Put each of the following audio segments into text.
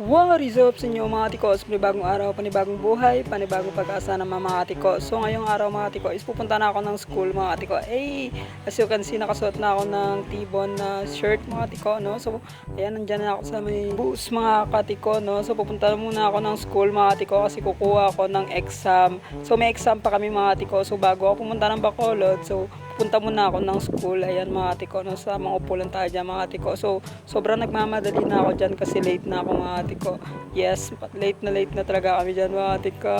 What is up sa inyo mga tikos? Panibagong araw, panibagong buhay, panibagong pag-asa ng mga tikos. So ngayong araw mga tiko, is pupunta na ako ng school mga tiko. Eh, as you can see, nakasuot na ako ng tibon na shirt mga tiko, no? So, ayan, nandyan na ako sa may bus mga katiko, no? So, pupunta muna ako ng school mga tiko kasi kukuha ako ng exam. So, may exam pa kami mga tiko. So, bago ako pumunta ng Bacolod, so, punta muna ako ng school. Ayan mga tiko, no, sa mga upo lang tayo dyan mga tiko. So, sobrang nagmamadali na ako dyan kasi late na ako mga tiko. Yes, late na late na talaga kami dyan mga tiko.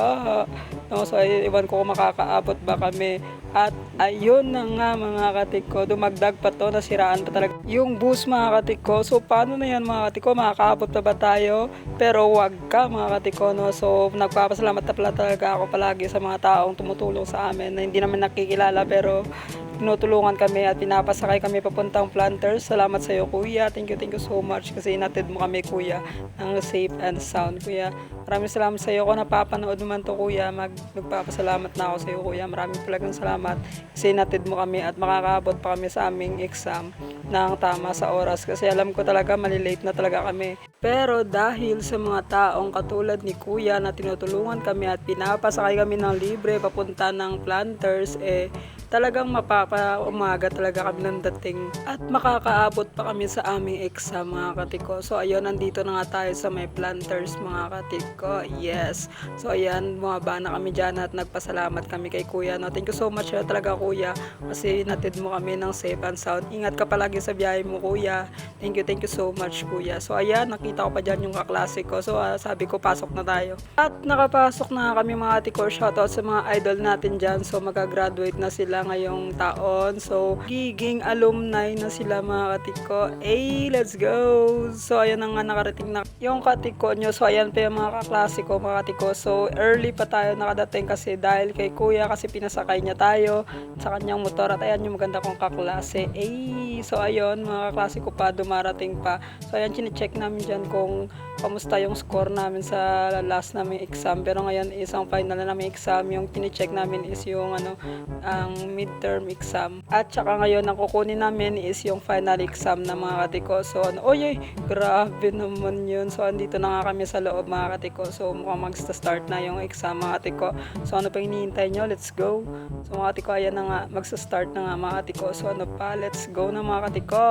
No, so, iwan ko kung makakaabot ba kami. At ayun na nga mga katiko, dumagdag pa to, nasiraan pa talaga yung bus mga katiko. So, paano na yan mga katiko? Makakaabot pa ba tayo? Pero wag ka mga katiko, no? So, nagpapasalamat na pala talaga ako palagi sa mga taong tumutulong sa amin na hindi naman nakikilala pero tinutulungan kami at pinapasakay kami papuntang planters. Salamat sa iyo kuya. Thank you, thank you so much kasi inatid mo kami kuya ng safe and sound kuya. Maraming salamat sa iyo kung napapanood naman to kuya. Mag, magpapasalamat na ako sa iyo kuya. Maraming talagang salamat kasi inatid mo kami at makakaabot pa kami sa aming exam ng tama sa oras kasi alam ko talaga malilate na talaga kami. Pero dahil sa mga taong katulad ni Kuya na tinutulungan kami at pinapasakay kami ng libre papunta ng planters, eh talagang mapapaumaga talaga kami ng dating at makakaabot pa kami sa aming exam mga katiko. So ayun, nandito na nga tayo sa may planters mga katiko. Yes. So ayan, bumaba na kami dyan at nagpasalamat kami kay kuya. No, thank you so much ah, talaga kuya kasi natid mo kami ng safe and sound. Ingat ka palagi sa biyahe mo kuya. Thank you, thank you so much kuya. So ayan, nakita ko pa dyan yung kaklase ko. So ah, sabi ko, pasok na tayo. At nakapasok na kami mga katiko. Shoutout sa mga idol natin dyan. So magagraduate na sila ngayong taon. So giging alumni na sila mga katiko. Hey, let's go! So ayan na nga nakarating na yung katiko nyo. So ayan pa yung mga kaklase ko mga katiko. So early pa tayo nakadating kasi dahil kay kuya kasi pinasakay niya tayo sa kanyang motor. At ayan yung maganda kong kaklase. Hey, so ayun mga kaklase pa dumarating pa. So ayan chinecheck namin dyan kung kamusta yung score namin sa last namin exam. Pero ngayon isang final na namin exam. Yung chinecheck namin is yung ano ang midterm exam. At saka ngayon ang kukunin namin is yung final exam na mga katiko. So ano, oy, grabe naman yun. So andito na nga kami sa loob mga katiko. So mukhang magsta-start na yung exam mga katiko. So ano pa hinihintay nyo? Let's go. So mga katiko, ayan na nga. Magsa-start na nga mga katiko. So ano pa? Let's go na mga katiko.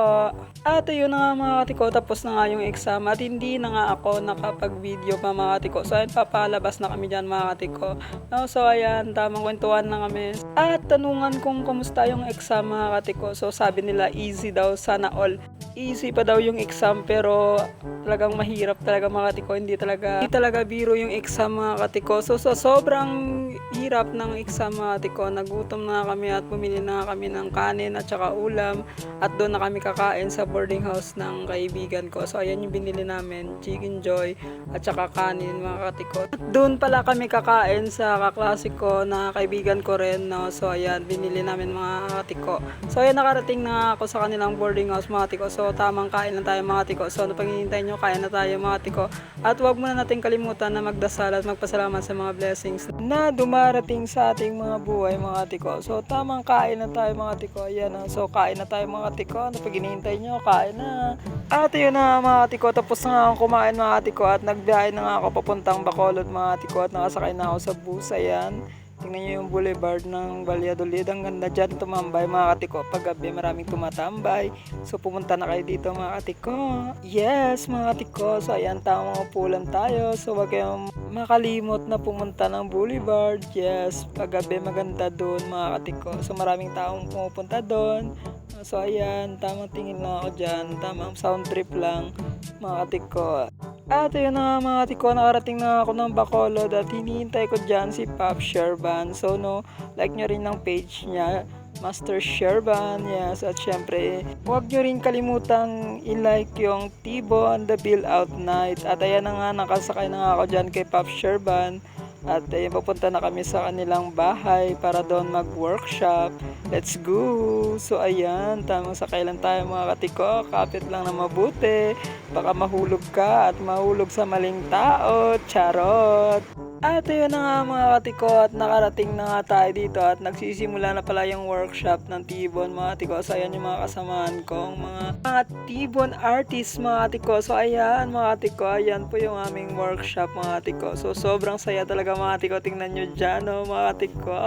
At ayun na nga mga katiko. Tapos na nga yung exam. At hindi na nga ako nakapag-video pa mga katiko. So ayun, papalabas na kami dyan mga katiko. No, so ayan, tamang kwentuhan na kami. At tanungan kung kamusta yung exam mga katiko. So sabi nila easy daw, sana all. Easy pa daw yung exam pero talagang mahirap talaga mga katiko. Hindi talaga, hindi talaga biro yung exam mga katiko. So, so sobrang hirap ng exam mga katiko. Nagutom na kami at bumili na kami ng kanin at saka ulam. At doon na kami kakain sa boarding house ng kaibigan ko. So ayan yung binili namin, chicken joy at saka kanin mga katiko. At doon pala kami kakain sa kaklase ko na kaibigan ko rin. No? So ayan, binili namin mga katiko. So ayan, nakarating na ako sa kanilang boarding house mga katiko. So tamang kain lang tayo mga katiko. So ano pang hinihintay nyo, kain na tayo mga katiko. At huwag muna natin kalimutan na magdasal at magpasalamat sa mga blessings na dumarating sa ating mga buhay mga katiko. So tamang kain na tayo mga katiko. Ayan, ah. so kain na tayo mga katiko. Ano pag hinihintay nyo, kain na. At yun na mga katiko, tapos na akong kumain mga katiko at nagbiyahe na nga ako papuntang Bacolod mga katiko at nakasakay na ako sa bus. Ayan. Tingnan nyo yung boulevard ng Valladolid. Ang ganda dyan tumambay mga katiko. Pag gabi maraming tumatambay. So pumunta na kayo dito mga katiko. Yes mga katiko. So ayan tamang upulan tayo. So wag kayong makalimot na pumunta ng boulevard. Yes. Pag gabi maganda doon mga katiko. So maraming taong pumupunta doon. So ayan, tamang tingin lang ako dyan. Tamang sound trip lang mga katiko. At yun na nga mga tiko, nakarating na ako ng Bacolod at hinihintay ko dyan si Pop Sherban. So no, like nyo rin ng page niya, Master Sherban. Yes, at syempre, huwag nyo rin kalimutang i-like yung T-Bone The Bill Out Night. At ayan na nga, nakasakay na nga ako dyan kay Pop Sherban. At ayun, papunta na kami sa kanilang bahay para doon mag-workshop. Let's go! So ayan, tamang sakay lang tayo mga katiko. Kapit lang na mabuti. Baka mahulog ka at mahulog sa maling tao. Charot! At ayun na nga mga katiko at nakarating na nga tayo dito at nagsisimula na pala yung workshop ng Tibon mga katiko. So ayan yung mga kasamaan kong mga, mga Tibon artists mga katiko. So ayan mga katiko, ayan po yung aming workshop mga katiko. So sobrang saya talaga mga katiko. Tingnan nyo dyan no, mga katiko.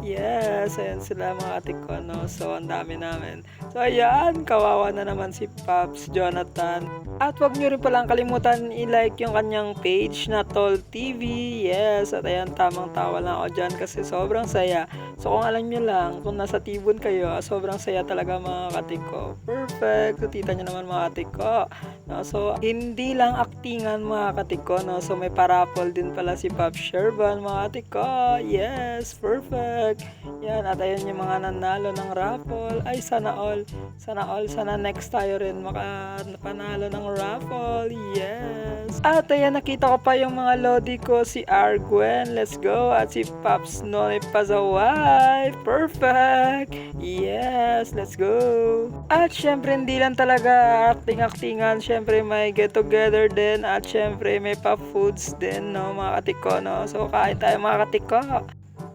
Yes, ayan sila mga katiko no. So ang dami namin. So ayan, kawawa na naman si Pops Jonathan. At wag nyo rin palang kalimutan i-like yung kanyang page na Tol TV. Yes, at ayan, tamang tawa lang ako dyan kasi sobrang saya. So kung alam nyo lang, kung nasa Tibon kayo, ah, sobrang saya talaga mga katiko. Perfect! So tita nyo naman mga katiko. No, so hindi lang aktingan mga katiko. No? So may parapol din pala si Pop Sherban mga katiko. Yes, perfect! Yan, at ayan yung mga nanalo ng raffle. Ay, sana all. Sana all. Sana next tayo rin makapanalo ng raffle. Yes. At ayan, nakita ko pa yung mga lodi ko. Si Argwen. Let's go. At si Pops Noy Pazaway. Perfect. Yes, let's go. At syempre, hindi lang talaga acting-actingan. Syempre, may get-together din. At syempre, may pa-foods din, no, mga katiko, no. So, kain tayo mga katiko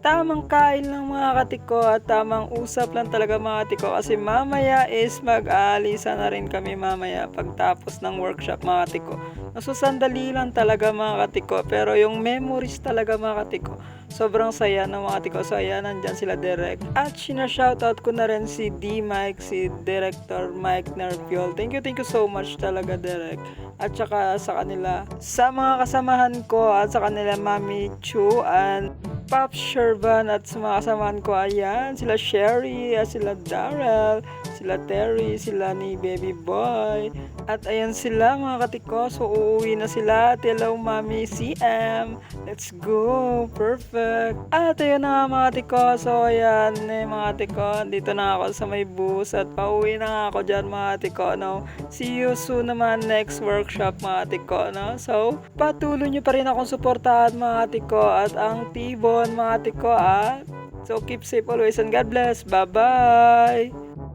tamang kain lang mga katiko at tamang usap lang talaga mga katiko kasi mamaya is mag-aalisa na rin kami mamaya pagtapos ng workshop mga katiko. So sandali lang talaga mga katiko pero yung memories talaga mga katiko sobrang saya ng mga katiko. So ayan, nandyan sila direct. At sinashoutout ko na rin si D. Mike, si Director Mike Nerpiol. Thank you, thank you so much talaga direct. At saka sa kanila, sa mga kasamahan ko at sa kanila Mami Chu and Pop Shervan at sa mga kasamahan ko ayan, sila Sherry, at sila Darrell, sila Terry, sila ni Baby Boy. At ayan sila mga katiko, so uuwi na sila. Hello Mami CM, let's go, perfect. At ayun na nga mga katiko, so ayan eh, mga katiko, dito na ako sa may bus at pauwi na nga ako dyan mga katiko, no. See you soon naman next workshop mga katiko, no. So, patuloy nyo pa rin akong suportahan mga katiko at ang Tibon mga katiko, ah. So, keep safe always and God bless. Bye-bye!